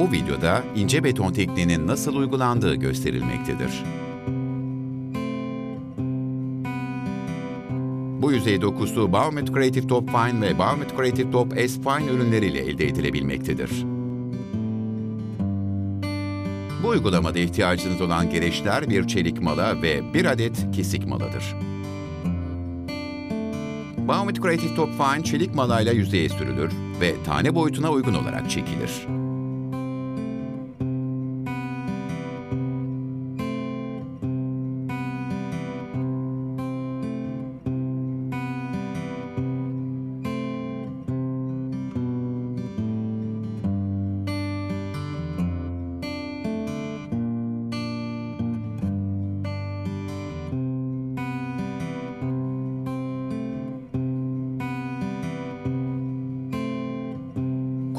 Bu videoda ince beton tekniğinin nasıl uygulandığı gösterilmektedir. Bu yüzey dokusu Baumet Creative Top Fine ve Baumet Creative Top S Fine ürünleriyle elde edilebilmektedir. Bu uygulamada ihtiyacınız olan gereçler bir çelik mala ve bir adet kesik maladır. Baumet Creative Top Fine çelik malayla yüzeye sürülür ve tane boyutuna uygun olarak çekilir.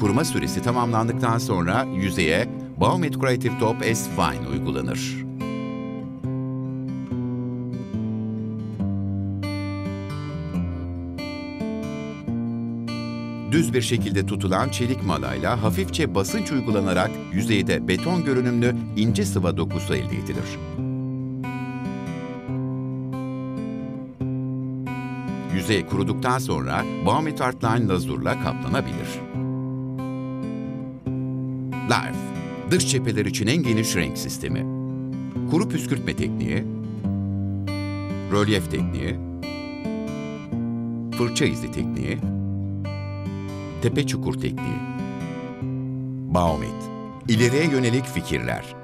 Kuruma süresi tamamlandıktan sonra yüzeye Baumet Creative Top S Fine uygulanır. Düz bir şekilde tutulan çelik malayla hafifçe basınç uygulanarak yüzeyde beton görünümlü ince sıva dokusu elde edilir. Yüzey kuruduktan sonra Baumet Artline lazurla kaplanabilir. Life, dış cepheler için en geniş renk sistemi. Kuru püskürtme tekniği, rölyef tekniği, fırça izi tekniği, tepe çukur tekniği. Baumet, ileriye yönelik fikirler.